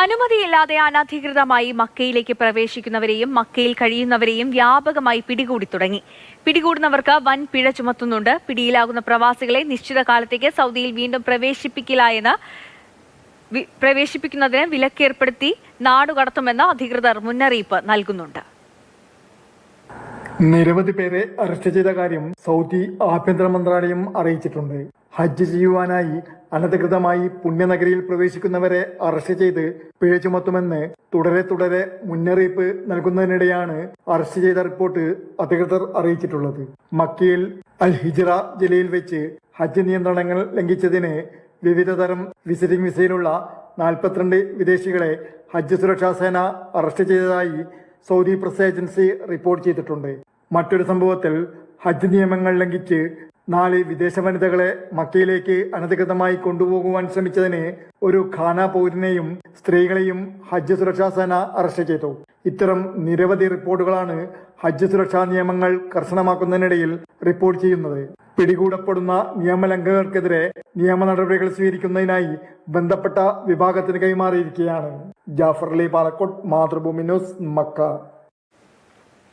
അനുമതിയില്ലാതെ അനധികൃതമായി മക്കയിലേക്ക് പ്രവേശിക്കുന്നവരെയും മക്കയിൽ കഴിയുന്നവരെയും വ്യാപകമായി പിടികൂടി തുടങ്ങി. പിടികൂടുന്നവർക്ക് വൻ പിഴ ചുമത്തുന്നുണ്ട്. പിടിയിലാകുന്ന പ്രവാസികളെ നിശ്ചിത കാലത്തേക്ക് സൗദിയിൽ വീണ്ടും പ്രവേശിപ്പിക്കില്ല എന്ന് പ്രവേശിപ്പിക്കുന്നതിന് വിലക്കേർപ്പെടുത്തി നാടുകടത്തുമെന്ന് അധികൃതർ മുന്നറിയിപ്പ് നൽകുന്നുണ്ട്. നിരവധി പേരെ അറസ്റ്റ് ചെയ്ത കാര്യം സൗദി ആഭ്യന്തര മന്ത്രാലയം അറിയിച്ചിട്ടുണ്ട്. ഹജ്ജ് ചെയ്യുവാനായി അനധികൃതമായി പുണ്യനഗരിയിൽ പ്രവേശിക്കുന്നവരെ അറസ്റ്റ് ചെയ്ത് പിഴ ചുമത്തുമെന്ന് തുടരെ തുടരെ മുന്നറിയിപ്പ് നൽകുന്നതിനിടെയാണ് അറസ്റ്റ് ചെയ്ത റിപ്പോർട്ട് അധികൃതർ അറിയിച്ചിട്ടുള്ളത്. മക്കയിൽ അൽ ഹിജ്റ ജില്ലയിൽ വെച്ച് ഹജ്ജ് നിയന്ത്രണങ്ങൾ ലംഘിച്ചതിന് വിവിധ തരം വിസിറ്റിംഗ് വിസയിലുള്ള നാൽപ്പത്തിരണ്ട് വിദേശികളെ ഹജ്ജ് സുരക്ഷാ സേന അറസ്റ്റ് ചെയ്തതായി സൗദി പ്രസ് ഏജൻസി റിപ്പോർട്ട് ചെയ്തിട്ടുണ്ട്. മറ്റൊരു സംഭവത്തിൽ ഹജ്ജ് നിയമങ്ങൾ ലംഘിച്ച് നാല് വിദേശ വനിതകളെ മക്കയിലേക്ക് അനധികൃതമായി കൊണ്ടുപോകുവാൻ ശ്രമിച്ചതിന് ഒരു ഖാന പൗരനെയും സ്ത്രീകളെയും ഹജ്ജ് സുരക്ഷാ സേന അറസ്റ്റ് ചെയ്തു. ഇത്തരം നിരവധി റിപ്പോർട്ടുകളാണ് ഹജ്ജ് സുരക്ഷാ നിയമങ്ങൾ കർശനമാക്കുന്നതിനിടയിൽ റിപ്പോർട്ട് ചെയ്യുന്നത്. പിടികൂടപ്പെടുന്ന നിയമലംഘകർക്കെതിരെ നിയമ നടപടികൾ സ്വീകരിക്കുന്നതിനായി ബന്ധപ്പെട്ട വിഭാഗത്തിന് കൈമാറിയിരിക്കുകയാണ്. Jafar Ali Palakkot Mathrubhumi news Mecca.